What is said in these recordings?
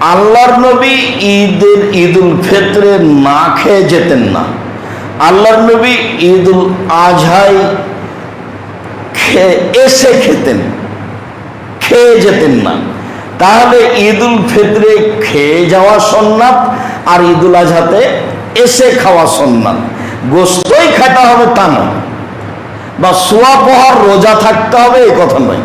আল্লাহর নবী ঈদের ঈদুল ফিতরে না খেয়ে যেতেন না। আল্লাহর নবী ঈদুল আজহাই এসে খেতেন, খেয়ে যেতেন না। তাহলে ঈদুল ফিতরে খেয়ে যাওয়া সন্ন্যাত আর ঈদুল আজহাতে এসে খাওয়া সন্ন্যাত। গোস্তই খাটা হবে তা নয়, বা সোয়া পোহার রোজা থাকতে হবে এই কথা নয়,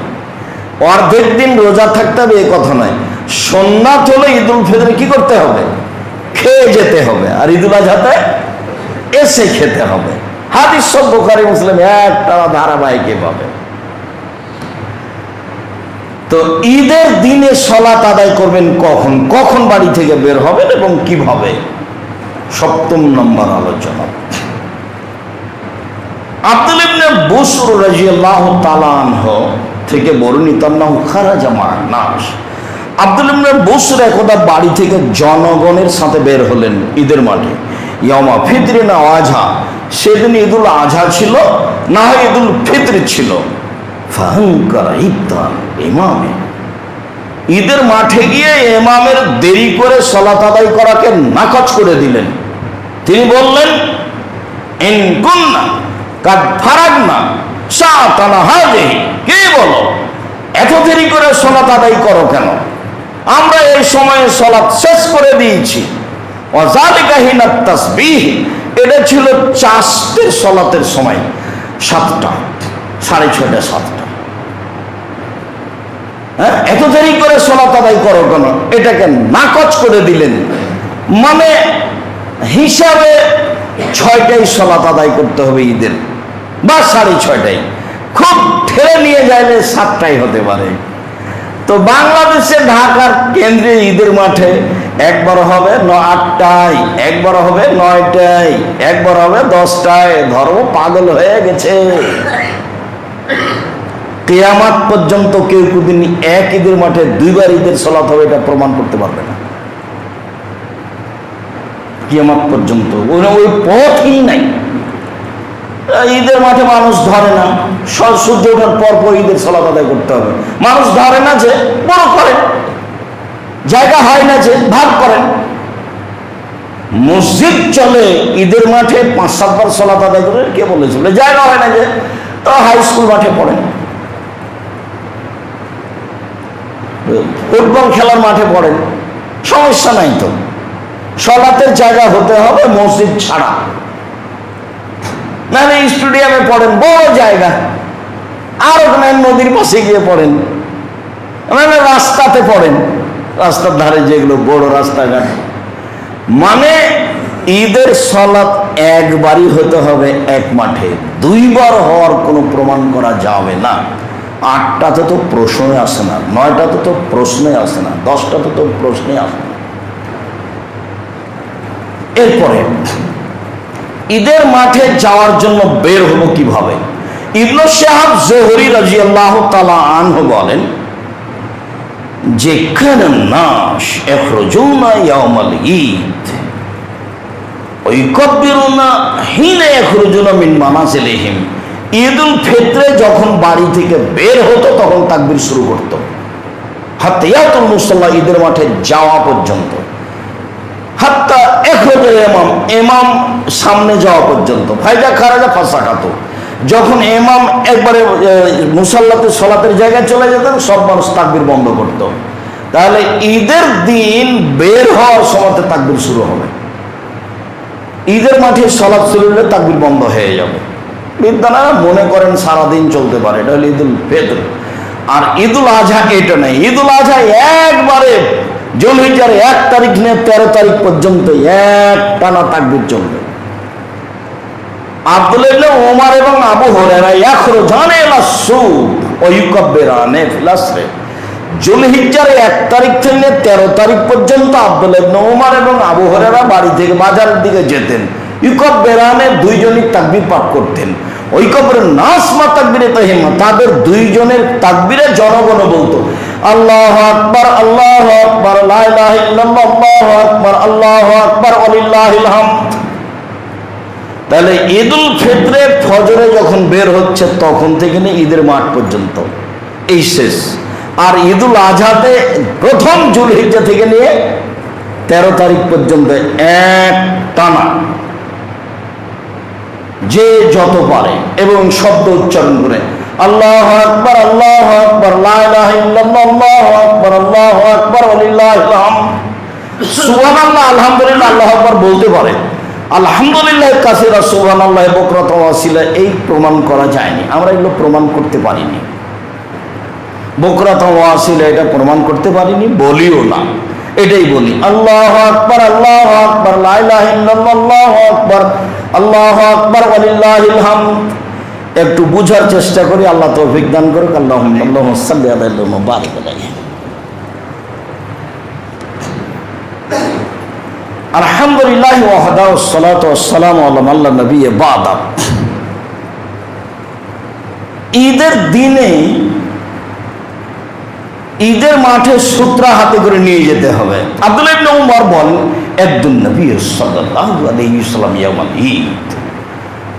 অর্ধেক দিন রোজা থাকতে হবে এ কথা নয়। সন্ন্যাত হলে ঈদুল ফিতরে কি করতে হবে? খেয়ে যেতে হবে। আর ঈদুল আজহাতে এসে খেতে হবে। হাদিস সব মুসলিম একটা ধারাবাহিক পাবে। তো ঈদের দিনে সলাত আদায় করবেন কখন? কখন বাড়ি থেকে বের হবেন এবং কীভাবে? সপ্তম নম্বর আলোচনা। আব্দুল ইবনে বুসর রাদিয়াল্লাহু তাআলা আনহু থেকে বর্ণিত আন্নাহু খারাজা মা'আন নাস। আব্দুল ইবনে বুসর একদা বাড়ি থেকে জনগণের সাথে বের হলেন ঈদের মাঠে। ইয়ামা ফিতরি না আজহা সেদিন ঈদুল আজহা ছিল, না হয় ঈদুল ফিতরি ছিল। ইমামে। ঈদের মাঠে গিয়ে এমামের দেরি করে সলাত আদায় করাকে নাকচ করে দিলেন। তিনি বললেন, ইন কুন্না কাদ ফারাগ না সাতানা হাজে কে বলো? এত দেরি করে সলাত আদায় করো কেন? আমরা এই সময়ে সলাৎ শেষ করে দিয়েছি। অজালিকাহীনা তাসবিহ। এটা ছিল চাষতের সলাতের সময়। সাতটা, সাড়ে ছয়টা, সাতটা। হ্যাঁ এত দেরি করে সলাত আদায় করো কেন? এটাকে নাকচ করে দিলেন। মানে হিসাবে ছয়টাই সলাত আদায় করতে হবে ঈদের। বা সাড়ে ছয়টাই। খুব ঠেলে নিয়ে যাইলে সাতটাই হতে পারে। তো বাংলাদেশে ঢাকার কেন্দ্রীয় ঈদের মাঠে একবার হবে ন আটটায় একবার হবে নয়টায় একবার হবে দশটায়। ধর্ম পাগল হয়ে গেছে। কেয়ামাত পর্যন্ত কেউ কোনদিন এক ঈদের মাঠে দুইবার ঈদের সলাত হবে এটা প্রমাণ করতে পারবে না। কিয়ামাত পর্যন্ত। ওই পথই নাই। ঈদের মাঠে মানুষ ধরে না। সূর্য ওঠার পর পর ঈদের সলাত আদায় করতে হবে। মানুষ ধরে না যে বড় করেন, জায়গা হয় না যে ভাগ করেন। মসজিদ চলে, ঈদের মাঠে পাঁচ সাতবার সলাত আদায় করে কে বলেছিল? জায়গা হয় না যে, তো হাই স্কুল মাঠে পড়েন। ফুটবল খেলার মাঠে পড়েন। সমস্যা নাই তো। সলাতের জায়গা হতে হবে মসজিদ ছাড়া। নাহলে স্টেডিয়ামে পড়েন, বড় জায়গা। আর ওখানে নদীর পাশে গিয়ে পড়েন। মানে রাস্তাতে পড়েন। রাস্তার ধারে যেগুলো বড় রাস্তাঘাট। মানে ঈদের সলাৎ একবারই হতে হবে এক মাঠে। দুইবার হওয়ার কোনো প্রমাণ করা যাবে না। আটটাতে তো প্রশ্নই আসে না, নয়টাতে তো প্রশ্নে আসে না, দশটাতে তো প্রশ্নে আসে না। এরপরে ঈদের মাঠে যাওয়ার জন্য বের হব কীভাবে? ইবনু শাহাব জোহরি রাজি আল্লাহ তালা আনহু বলেন যে নাস ঈদ। ঐকব্বিরুনা হিনা এখরজুনা ঈদুল ফিতরে যখন বাড়ি থেকে বের হতো, তখন তাকবির শুরু করতো। হাতিয়াতুল মুসল্লা ঈদের মাঠে যাওয়া পর্যন্ত। এমাম এমাম সামনে যাওয়া পর্যন্ত। ফাইজা খারাজা ফাঁসা খাতো যখন এমাম একবারে মুসাল্লাতে সলাতের জায়গায় চলে যেতেন, সব মানুষ তাকবির বন্ধ করত। তাহলে ঈদের দিন বের হওয়ার সময়তে তাকবির শুরু হবে। ঈদের মাঠে সলাৎ শুরু হলে তাকবির বন্ধ হয়ে যাবে। বিদ্যালয় মনে করেন সারাদিন চলতে পারে, এটা হলো ঈদুল ফেতর। আর ঈদুল আজহা এটা নেই। ঈদুল আজহা একবারে জুলহিজার এক তারিখ নিয়ে তেরো তারিখ পর্যন্ত এক টানা তাকবির চলবে। আব্দুল্লাহ ওমর এবং আবু হরেরা জুলহিজ্জার এক তারিখ থেকে তেরো তারিখ পর্যন্ত ইবনে ওমর এবং আবু হরেরা বাড়ি থেকে বাজারের দিকে যেতেন। ইকব বেরানে দুইজনই তাকবির পাঠ করতেন। ঐকবের মা তাকবিরে তাহিমা, তাদের দুইজনের তাকবিরে জনগণ বলতো। আল্লাহ আকবার আল্লাহ আকবার আল্লাহু আকবার আল্লাহু আকবার, ওয়ালিল্লাহিল হামদ। তাহলে ঈদুল ফিতরে ফজরে যখন বের হচ্ছে, তখন থেকে নিয়ে ঈদের মাঠ পর্যন্ত। এই শেষ। আর ঈদুল আজহাতে প্রথম জুলহিজ্জা থেকে নিয়ে তেরো তারিখ পর্যন্ত এক টানা। যে যত পারে এবং শব্দ উচ্চারণ করে। আল্লাহ আকবর আল্লাহ আকবর আল্লাহ আকবর আল্লাহ আকবর সুবান আল্লাহ আলহামদুলিল্লাহ, আল্লাহ আকবর বলতে পারে। আলহামদুলিল্লাহ, কাসিরা সুবান আল্লাহ বকরত এই প্রমাণ করা যায়নি। আমরা এগুলো প্রমাণ করতে পারিনি। বকরত, ওয়াসিলা, এটা প্রমাণ করতে পারিনি, বলিও না। এটাই বলি, আল্লাহ আকবর আল্লাহ আকবর আল্লাহ আকবর আল্লাহ আকবর আলিল্লাহিল হামদ একটু বুঝার চেষ্টা করি, আল্লাহ তৌফিক দান করুক। আল্লাহ আল্লাহ আলহামদুলিল্লাহ ঈদের দিনে ঈদের মাঠে সূত্রা হাতে করে নিয়ে যেতে হবে। আব্দুল ইবনে উমর নবী সাল্লাল্লাহু ঈদ।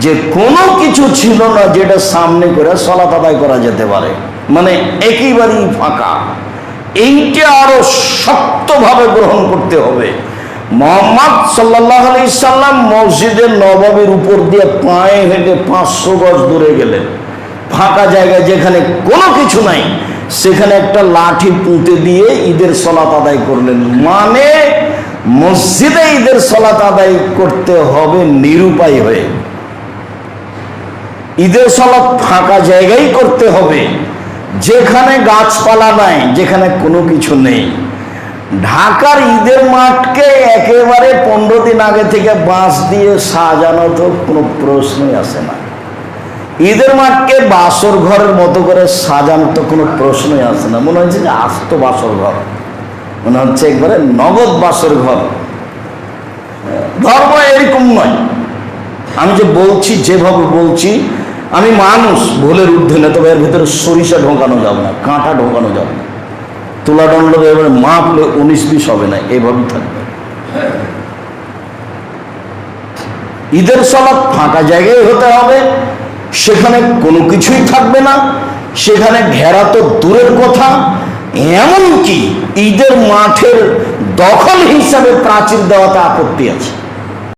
যে কোনো কিছু ছিল না যেটা সামনে করে সলাত আদায় করা যেতে পারে। মানে একেবারেই ফাঁকা। এইটা আরও শক্তভাবে গ্রহণ করতে হবে। মোহাম্মদ সাল্লাহ আলি সাল্লাম মসজিদের নবাবের উপর দিয়ে পায়ে হেঁটে পাঁচশো গজ দূরে গেলেন। ফাঁকা জায়গায় যেখানে কোনো কিছু নাই, সেখানে একটা লাঠি পুঁতে দিয়ে ঈদের সলাত আদায় করলেন। মানে মসজিদে ঈদের সলাত আদায় করতে হবে নিরুপায় হয়ে। ঈদের সলাত ফাঁকা জায়গায় করতে হবে। যেখানে গাছপালা নাই, যেখানে কোনো কিছু নেই। ঢাকার ঈদের মাঠকে একেবারে পনেরো দিন আগে থেকে বাঁশ দিয়ে সাজানো তো কোনো প্রশ্নই আসে না। ঈদের মাঠকে বাসর ঘরের মতো করে সাজানো তো কোনো প্রশ্নই আসে না। মনে হচ্ছে যে আস্ত বাসর ঘর। মনে হচ্ছে একবারে নগদ বাসর ঘর। ধর্ম এরকম নয়। আমি যে বলছি, যেভাবে বলছি আমি মানুষ ভুলের ঊর্ধ্বে না, তবে এর ভিতরে সরিষা ঢোকানো যাবে না, কাঁটা ঢোকানো যাবে না। তুলাদণ্ড এবারে মাপলে উনিশ বিশ হবে না, এভাবেই থাকবে। ঈদের সলাপ ফাঁকা জায়গায় হতে হবে, সেখানে কোনো কিছুই থাকবে না, সেখানে ঘেরা তো দূরের কথা, এমনকি ঈদের মাঠের দখল হিসাবে প্রাচীর দেওয়াতে আপত্তি আছে।